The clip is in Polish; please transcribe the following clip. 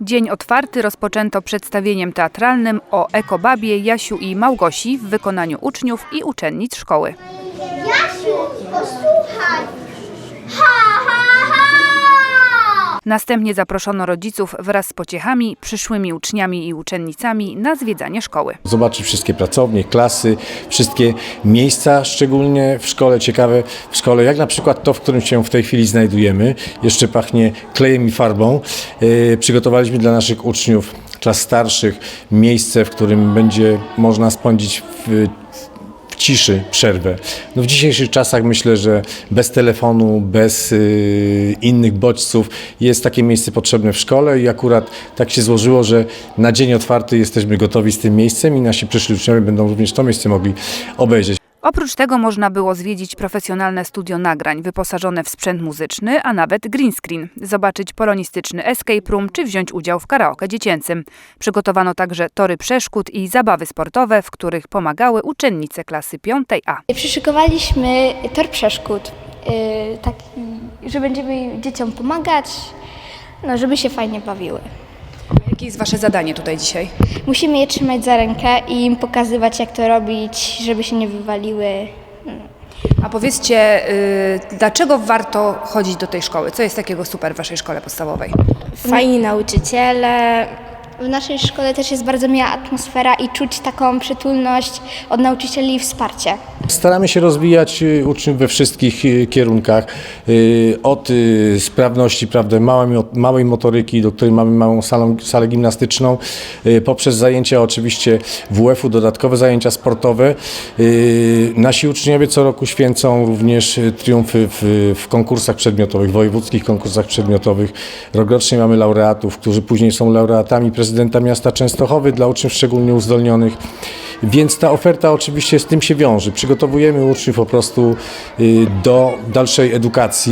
Dzień otwarty rozpoczęto przedstawieniem teatralnym o Ekobabie, Jasiu i Małgosi w wykonaniu uczniów i uczennic szkoły. Jasiu, posłuchaj! Ha! Następnie zaproszono rodziców wraz z pociechami, przyszłymi uczniami i uczennicami na zwiedzanie szkoły. zobaczyć wszystkie pracownie, klasy, wszystkie miejsca, szczególnie w szkole, ciekawe w szkole, jak na przykład to, w którym się w tej chwili znajdujemy. Jeszcze pachnie klejem i farbą. Yy, Przygotowaliśmy dla naszych uczniów klas starszych miejsce, w którym będzie można spędzić w ciszy przerwę. No w dzisiejszych czasach myślę, że bez telefonu, bez y, innych bodźców jest takie miejsce potrzebne w szkole i akurat tak się złożyło, że na dzień otwarty jesteśmy gotowi z tym miejscem i nasi przyszli uczniowie będą również to miejsce mogli obejrzeć. Oprócz tego można było zwiedzić profesjonalne studio nagrań wyposażone w sprzęt muzyczny, a nawet green screen, zobaczyć polonistyczny escape room czy wziąć udział w karaoke dziecięcym. Przygotowano także tory przeszkód i zabawy sportowe, w których pomagały uczennice klasy 5A. Przyszykowaliśmy tor przeszkód, yy, taki, że będziemy dzieciom pomagać, no, żeby się fajnie bawiły. Jakie jest Wasze zadanie tutaj dzisiaj? Musimy je trzymać za rękę i im pokazywać, jak to robić, żeby się nie wywaliły. A powiedzcie, y, dlaczego warto chodzić do tej szkoły? Co jest takiego super w Waszej szkole podstawowej? Fajni nauczyciele. W naszej szkole też jest bardzo miła atmosfera i czuć taką przytulność od nauczycieli i wsparcie. Staramy się rozwijać y, uczniów we wszystkich y, kierunkach. Y, Od sprawności, prawda, małej, małej motoryki, do której mamy małą salę, salę gimnastyczną, poprzez zajęcia oczywiście WF-u, dodatkowe zajęcia sportowe. Nasi uczniowie co roku święcą również triumfy w, w konkursach przedmiotowych, wojewódzkich konkursach przedmiotowych. Rokrocznie mamy laureatów, którzy później są laureatami prezydenta miasta Częstochowy dla uczniów szczególnie uzdolnionych. Więc ta oferta oczywiście z tym się wiąże. Przygotowujemy uczniów po prostu y, do dalszej edukacji.